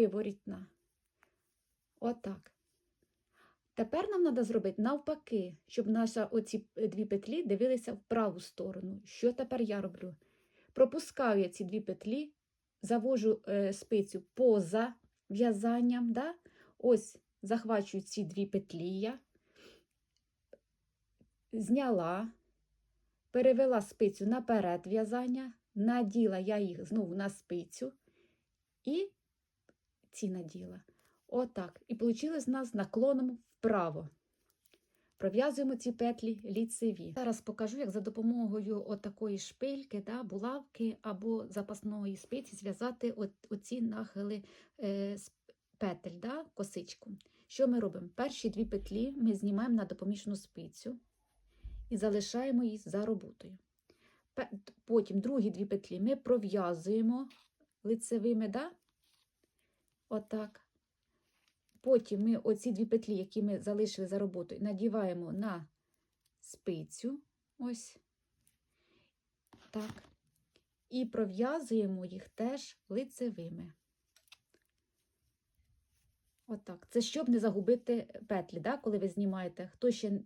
виворітна. Отак. Тепер нам треба зробити навпаки, щоб наші оці дві петлі дивилися в праву сторону. Що тепер я роблю? Пропускаю я ці дві петлі, завожу е, спицю поза в'язанням. Да? Ось захвачую ці дві петлі я, зняла, перевела спицю наперед в'язання, наділа я їх знову на спицю і ці наділа. Отак. І вийшло в нас наклоном вправо. Пров'язуємо ці петлі ліцеві. Зараз покажу, як за допомогою отакої шпильки, да, булавки або запасної спиці зв'язати оці нахили е, з петель, да, косичку. Що ми робимо? Перші дві петлі ми знімаємо на допоміжну спицю і залишаємо її за роботою. Потім другі дві петлі ми пров'язуємо лицевими, да? Отак. Потім ми оці дві петлі, які ми залишили за роботою, надіваємо на спицю. Ось так. І пров'язуємо їх теж лицевими. Отак. Це щоб не загубити петлі, да? коли ви знімаєте. Хто ще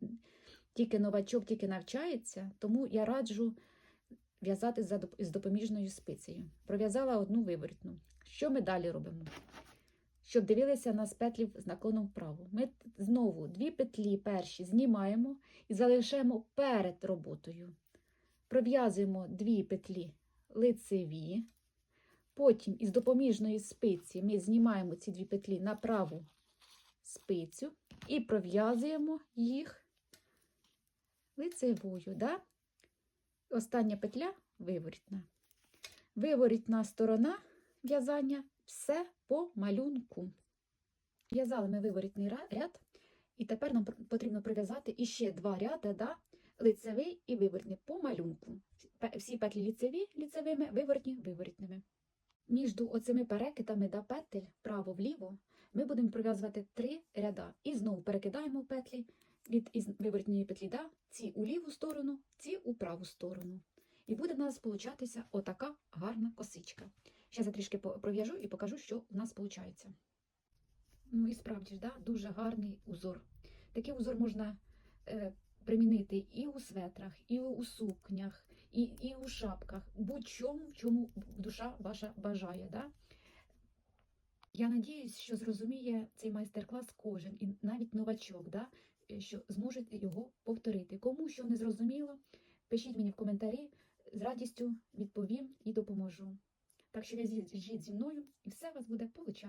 тільки новачок, тільки навчається, тому я раджу в'язати з допоміжною спицею. Пров'язала одну виворітну. Що ми далі робимо? Щоб дивилися на петлі з наклоном вправо. Ми знову дві петлі перші знімаємо і залишаємо перед роботою. Пров'язуємо дві петлі лицеві. Потім із допоміжної спиці ми знімаємо ці дві петлі на праву спицю і пров'язуємо їх лицевою. Да? Остання петля виворітна. Виворітна сторона в'язання все по малюнку. В'язали ми виворітний ряд, і тепер нам потрібно прив'язати іще два ряди, да? лицевий і виворітний по малюнку. Всі петлі ліцеві ліцевими, виворітні виворітними. Між оцими перекидами да, петель вправо-вліво ми будемо пров'язувати три ряда. І знову перекидаємо петлі від із виворітної петлі, да, ці у ліву сторону, ці у праву сторону. І буде в нас получатися отака гарна косичка. Зараз я трішки пров'яжу і покажу, що у нас виходить. Ну і справді ж, да, дуже гарний узор. Такий узор можна е, примінити і у светрах, і у сукнях, і, і у шапках, будь-чому, в чому душа ваша бажає. Да? Я надіюсь, що зрозуміє цей майстер-клас кожен, і навіть новачок, да? е, що зможе його повторити. Кому що не зрозуміло, пишіть мені в коментарі, з радістю відповім і допоможу. Так що в'яжіть зі мною, і все у вас буде получати.